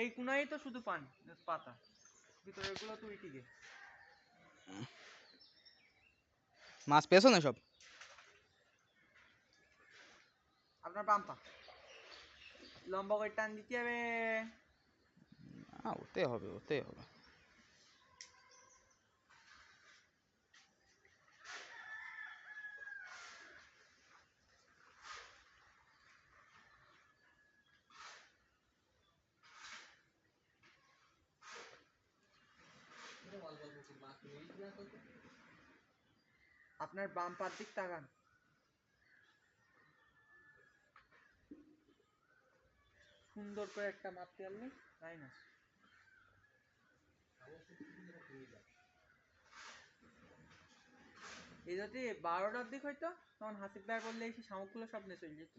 এই কোনায় তো শুধু পান পাতা। ভিতরে এগুলো তো উইটিকে মাছ পেয়েছ না সব? আপনার পাম্পা লম্বা করে টান দিতে হবে। ওতে হবে ওতে হবে। আপনার বাম পার দিক তাকান। সুন্দর করে একটা মাপতে পারলে তাই না? এই যদি বারোটার দিক হইতো তখন হাসিব ভাই বললে এসে শামুকগুলো সব নিয়ে চলে যেত।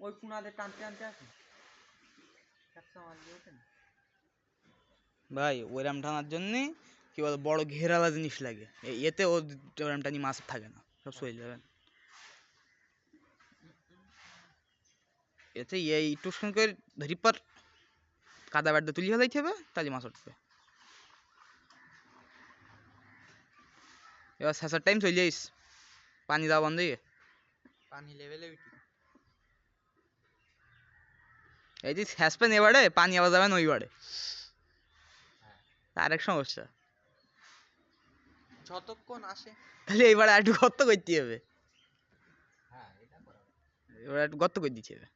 ওই কুনাদের টানতে টানতে আসে ক্যাপসা মাছ দিয়ে ওঠে না। ভাই ওইরাম টানার জন্যে কি বল বড় ঘেরালা জিনিস লাগে। এতে ও ওইরাম টানি মাছ থাকে না সব সয়ে যাবে এতে এই টুসখান করে ধরি পর কাদা ব্যাট তুলি ফেলাইতে হবে তাহলে মাছ উঠবে। এবার শেষের টাইম চলে যাইস পানি দেওয়া বন্ধ পানি লেভেলে উঠি। এই যে শেষ পেন এবারে পানি আবার যাবে না ওই বারে আরেক সমস্যা। যতক্ষণ আসে। তাহলে এইবারে একটু গর্ত করতে হবে। এবার একটু গর্ত করে দিতে হবে।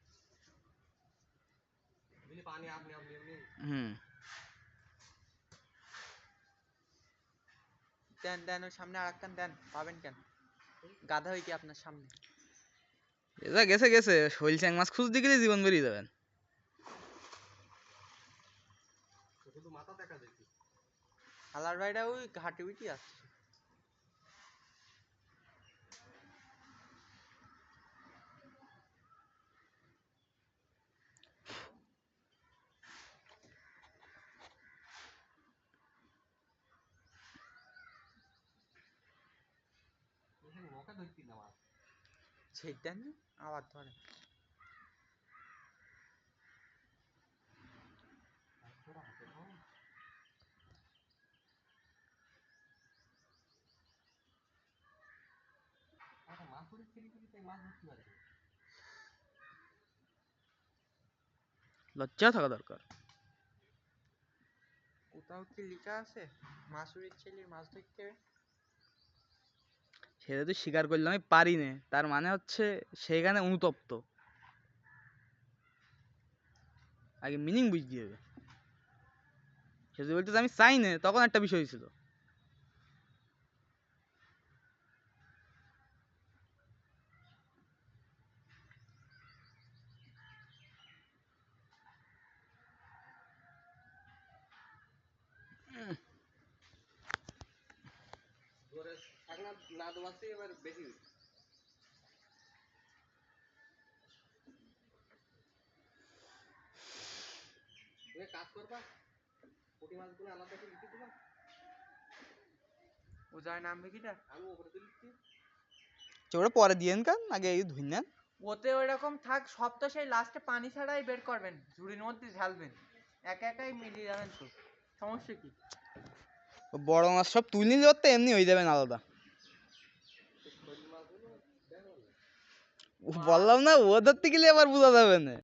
হুম। দেন দেন ওই সামনে আর একখান দেন পাবেন কেন? গাধা হইতে আপনার সামনে? গেছে গেছে। শৈল চ্যাং মাছ খুঁজতে গেলে জীবন বেরিয়ে যাবেন। হালার ভাইরা ওই ঘাটে উঠি আসছে। সেইটা না আবার ধরে। লজ্জা থাকা দরকার। কোথাও কি লেখা আছে? মাসুরির ছেলে মাছ ধরতে? সেটা তো স্বীকার করলাম আমি পারি না তার মানে হচ্ছে সেখানে অনুতপ্ত। আগে মিনিং বুঝতে হবে সে যদি বলতে আমি চাই না তখন একটা বিষয় ছিল ও যায় নামবে কিটা ওটা পরে দিয়েন কান? আগে এই ধুই নেন। ওতে ওই রকম থাক সব তো সেই লাস্টে পানি ছাড়াই বের করবেন। ঝুড়ির মধ্যে ঝালবেন। একা একাই মিলিয়ে যাবেন তো। সমস্যা কি? বড় মাছ সব তুলে নিলে তো এমনি হয়ে যাবেন আলাদা। বললাম না, ও ধরতে গেলে আবার বোঝা যাবে না।